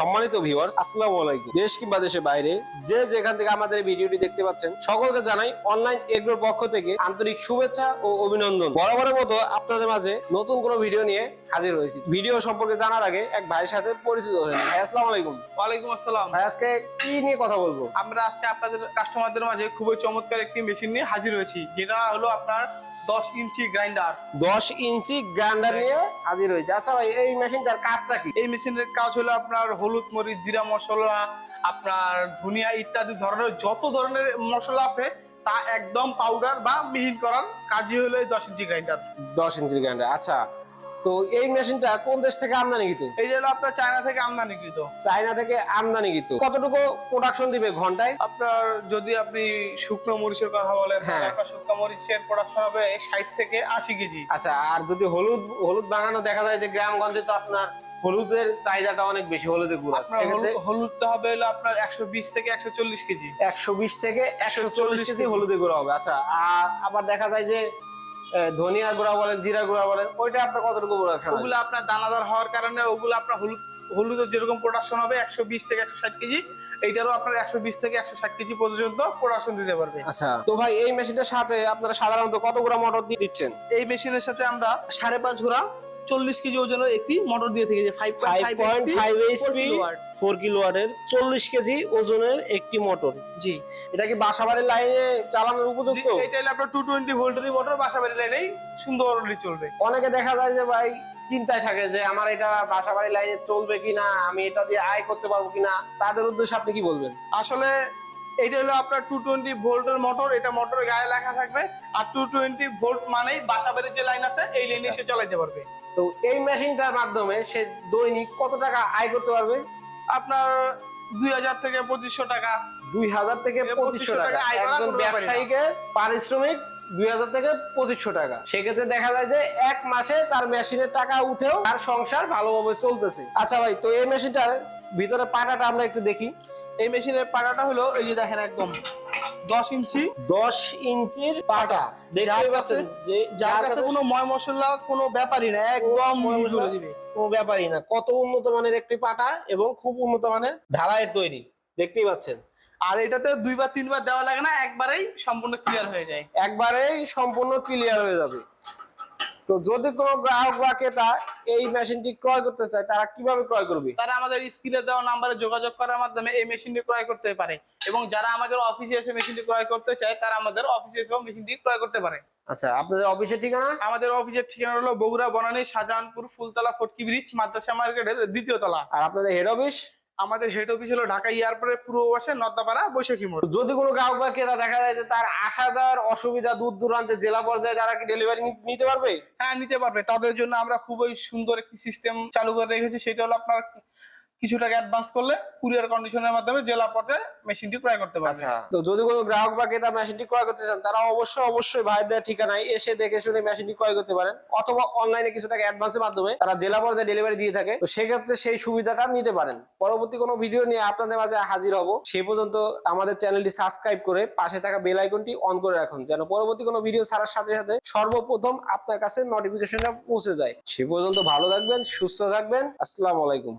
সম্মানিত ভিউয়ার্স আসসালামু আলাইকুম। দেশ কিংবা দেশের বাইরে যে যেখান থেকে আমাদের ভিডিওটি দেখতে পাচ্ছেন সকলকে জানাই অনলাইন এগ্রোর পক্ষ থেকে আন্তরিক শুভেচ্ছা ও অভিনন্দন। বরাবরের মতো আপনাদের মাঝে নতুন কোনো ভিডিও নিয়ে হাজির হয়েছি। ভিডিও সম্পর্কে জানার আগে এক ভাইয়ের সাথে পরিচিত হয়ে নিই। ভাই আসসালামু আলাইকুম। ওয়ালাইকুম আসসালাম। ভাই আজকে কি নিয়ে কথা বলব? আমরা আজকে আপনাদের কাস্টমারদের মাঝে খুবই চমৎকার একটি মেশিন নিয়ে হাজির হয়েছি যেটা হলো আপনার দশ ইঞ্চি গ্রাইন্ডার দশ ইঞ্চি গ্রাইন্ডার নিয়ে হাজির হয়েছে। আচ্ছা ভাই এই মেশিনটার কাজটা কি? এই মেশিনের কাজ হলো আপনার হলুদ মরিচ জিরা মশলা আপনার ধনিয়া ইত্যাদি ধরনের যত ধরনের মশলা আছে তা একদম পাউডার বা মিহিন করার কাজই হলো এই দশ ইঞ্চি গ্রাইন্ডার দশ ইঞ্চি গ্রাইন্ডার আচ্ছা। তো এই মেশিনটা কোন দেশ থেকে আমদানি আমদানিকৃত এই যে আপনার চায়না থেকে আমদানি আমদানিকৃত চায়না থেকে আমদানি আমদানিকৃত কতটুকু প্রোডাকশন দিবে ঘন্টায়? আপনার যদি আপনি শুকনো মরিচের কথা বলেন তাহলে হ্যাঁ। শুকনো মরিচের প্রোডাকশন হবে ষাট থেকে আশি কেজি। আচ্ছা আর যদি হলুদ হলুদ বানানো দেখা যায় যে গ্রামগঞ্জে তো আপনার হলুদের চাহিদাটা অনেক বেশি হলুদের গুঁড়া সেক্ষেত্রে হলুদ- হলুদটা হবে হলো আপনার একশো বিশ থেকে একশো চল্লিশ কেজি। একশো বিশ থেকে একশো চল্লিশ কেজি। হলুদের গুঁড়া হবে। আচ্ছা আর আবার দেখা যায় যে আহ, ধনিয়ার গুঁড়া বলেন জিরা গুঁড়া বলেন ওইটা আপনার কতটুকু প্রোডাকশন ওগুলো আপনার দানাদার হওয়ার কারণে ওগুলো আপনার হলুদ হলুদের যেরকম প্রোডাকশন হবে একশো বিশ থেকে একশো ষাট কেজি এইটারও আপনার একশো বিশ থেকে একশো ষাট কেজি পর্যন্ত প্রোডাকশন দিতে পারবে। আচ্ছা তো ভাই এই মেশিনটার সাথে আপনারা সাধারণত কত গ্রাম মটর দিয়ে দিচ্ছেন? এই মেশিনের সাথে আমরা সাড়ে পাঁচ ঘোড়া চল্লিশ কেজি ওজনের একটি মোটর দিয়ে থেকে যে five five point five HP four কিলোওয়াটের চল্লিশ কেজি ওজনের একটি মোটর জি। এটা কি বাসাবাড়ির লাইনে চালানোর উপযুক্ত? হলো আপনার টু টোয়েন্টি ভোল্টের মোটর বাসা বাড়ি লাইনেই সুন্দরলি চলবে। অনেকে দেখা যায় যে ভাই চিন্তায় থাকে যে আমার এটা বাসাবাড়ি লাইনে চলবে কিনা আমি এটা দিয়ে আয় করতে পারব কিনা তাদের উদ্দেশ্যে আপনি কি বলবেন? আসলে এইটা হলো আপনার টু টোয়েন্টি ভোল্টের মোটর এটা মোটরের গায়ে লেখা থাকবে। আর টু টোয়েন্টি ভোল্ট মানেই বাসা বাড়ির যে লাইন আছে এই লাইনে সে চালাইতে পারবে। তো এই মেশিনটার মাধ্যমে সে দৈনিক কত টাকা আয় করতে পারবে? আপনার দুই হাজার থেকে পঁচিশশো টাকা। দুই হাজার থেকে পঁচিশশো টাকা। একজন। ব্যবসায়ীকে পারিশ্রমিক দুই হাজার থেকে পঁচিশশো টাকা। সেক্ষেত্রে দেখা যায় যে এক মাসে তার মেশিনের টাকা উঠেও তার সংসার ভালোভাবে চলতেছে। আচ্ছা ভাই তো এই মেশিনটার ভিতরে পাটাটা আমরা একটু দেখি। এই মেশিনের পাটাটা হলো এই যে দেখেন একদম দশ ইঞ্চি। দশ ইঞ্চির পাটা। দেখতে পাচ্ছেন যে যার কাছে কোনো ময় মশলা কোনো ব্যাপারই না একদম করে দিবে। কোনো ব্যাপারই না। কত উন্নত মানের একটি পাটা এবং খুব উন্নত মানের ঢালাইয়ের তৈরি। দেখতেই পাচ্ছেন। আর এটাতে দুইবার তিনবার দেওয়া লাগে না একবারেই সম্পূর্ণ ক্লিয়ার হয়ে যায়। একবারেই সম্পূর্ণ ক্লিয়ার হয়ে যাবে। তো যদি কোনো গ্রাহক বা ক্রেতা এই মেশিনটি ক্রয় করতে চায় তারা কীভাবে ক্রয় করবে? তারা আমাদের স্ক্রিনে দেওয়া নাম্বারে যোগাযোগ করার মাধ্যমে এই মেশিনটি ক্রয় করতে পারে। এবং যারা আমাদের অফিসে এসে মেশিনটি ক্রয় করতে চায় তারা আমাদের অফিসে এসেও মেশিনটি ক্রয় করতে পারে। আচ্ছা আপনাদের অফিসের ঠিকানা? আমাদের অফিসের ঠিকানা হলো বগুড়া বনানী শাহজাহানপুর ফুলতলা ফটকি ব্রিজ মাদ্রাসা মার্কেটের দ্বিতীয় তলা। আর আপনাদের হেড অফিস আমাদের হেড অফিস হলো ঢাকা এয়ারপোর্টের পূর্ব পাশে নর্দাপাড়া বৈশাখী মোড়। যদি কোনো গ্রাহক বা ক্রেতা দেখা যায় যে তার আসা যাওয়ার অসুবিধা দূর দূরান্তে জেলা পর্যায়ে যারা কি ডেলিভারি নিতে পারবে? হ্যাঁ নিতে পারবে। তাদের জন্য আমরা খুবই সুন্দর একটি সিস্টেম চালু করে রেখেছি। সেটা হলো আপনার কিছু টাকা অ্যাডভান্স করলে কুরিয়ার কন্ডিশনের মাধ্যমে জেলা পর্যায়ে মেশিনটি ক্রয় করতে পারবে। আচ্ছা। তো যদি কোনো গ্রাহক বা ক্রেতা মেশিনটি ক্রয় করতে চান তারা অবশ্যই অবশ্যই ভাইদের ঠিকানায় এসে দেখে শুনে মেশিনটি ক্রয় করতে পারেন। অথবা অনলাইনে কিছু টাকা অ্যাডভান্সের মাধ্যমে তারা জেলা পর্যায়ে ডেলিভারি দিয়ে থাকে। তো সেক্ষেত্রে সেই সুবিধাটা নিতে পারেন। পরবর্তী কোনো ভিডিও নিয়ে আপনাদের মাঝে হাজির হব। সেই পর্যন্ত আমাদের চ্যানেলটি সাবস্ক্রাইব করে পাশে থাকা বেল আইকনটি অন করে রাখুন যেন পরবর্তী কোনো ভিডিও ছাড়ার সাথে সাথে সর্বপ্রথম আপনার কাছে নোটিফিকেশনটা পৌঁছে যায়। সে পর্যন্ত ভালো থাকবেন সুস্থ থাকবেন। আসসালামু আলাইকুম।